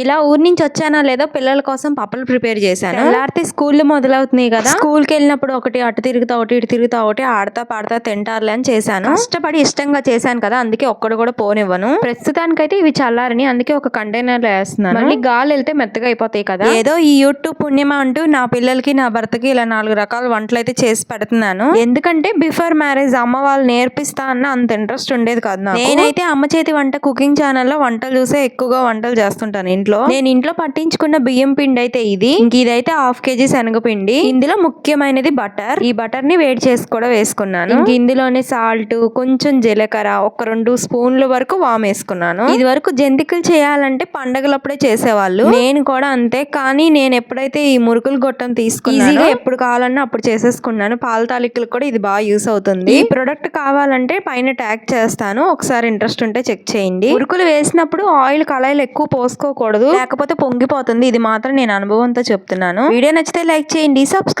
ఇలా ఊరి నుంచి వచ్చానా లేదో పిల్లల కోసం పప్పలు ప్రిపేర్ చేశాను? తెల్లారితే స్కూల్ మొదలవుతున్నాయి కదా. స్కూల్కి వెళ్ళినప్పుడు ఒకటి అటు తిరుగుతా ఒకటి ఇటు తిరుగుతా ఒకటి ఆడతా పాడతా తింటారులే అని చేశాను. కష్టపడి ఇష్టంగా చేశాను కదా అందుకే ఒక్కడు కూడా పోనివ్వను. ప్రస్తుతానికైతే ఇవి చల్లారని అందుకే ఒక కంటైనర్లో వేస్తున్నాను మళ్ళీ గాలి వెళ్తే మెత్తగా అయిపోతాయి కదా. ఏదో ఈ యూట్యూబ్ పుణ్యమా అంటూ నా పిల్లలకి నా భర్తకి ఇలా నాలుగు రకాల వంటలు అయితే చేసి పెడుతున్నాను. ఎందుకంటే బిఫోర్ మ్యారేజ్ అమ్మ వాళ్ళు నేర్పిస్తా అన్న అంత ఇంట్రెస్ట్ ఉండేది కాదు నేనైతే అమ్మ చేతి వంట కుకింగ్ ఛానల్లో వంటలు చూసే ఎక్కువగా వంటలు చేస్తుంటాను. ఇంట్లో? నేను ఇంట్లో పట్టించుకున్న బియ్యం పిండి అయితే ఇది. ఇంక ఇదైతే హాఫ్ కేజీ శనగపిండి ఇందులో ముఖ్యమైనది బటర్. ఈ బటర్ని వేడి చేసి కూడా వేసుకున్నాను. ఇంక ఇందులోనే సాల్ట్ కొంచెం జీలకర్ర ఒక రెండు స్పూన్ల వరకు వామ్ వేసుకున్నాను. ఇది వరకు జంతికలు చేయాలంటే పండగలప్పుడే చేసేవాళ్ళు. నేను కూడా అంతే. కానీ నేను ఎప్పుడైతే ఈ మురుకులు గొట్టం తీసుకున్నాను ఎప్పుడు కావాలన్నా అప్పుడు చేసేసుకున్నాను. పాల తాలికలు కూడా ఇది బాగా యూస్ అవుతుంది. ఈ ప్రొడక్ట్ కావాలంటే పైన ట్యాగ్ చేస్తాను. ఒకసారి ఇంట్రెస్ట్ ఉంటే చెక్ చేయండి. మురుకులు వేసినప్పుడు ఆయిల్ కళాయిలు ఎక్కువ పోసుకోకూడదు. లేకపోతే పొంగిపోతుంది. ఇది మాత్రం నేను అనుభవంతో చెప్తున్నాను. వీడియో నచ్చితే లైక్ చేయండి సబ్స్క్రైబ్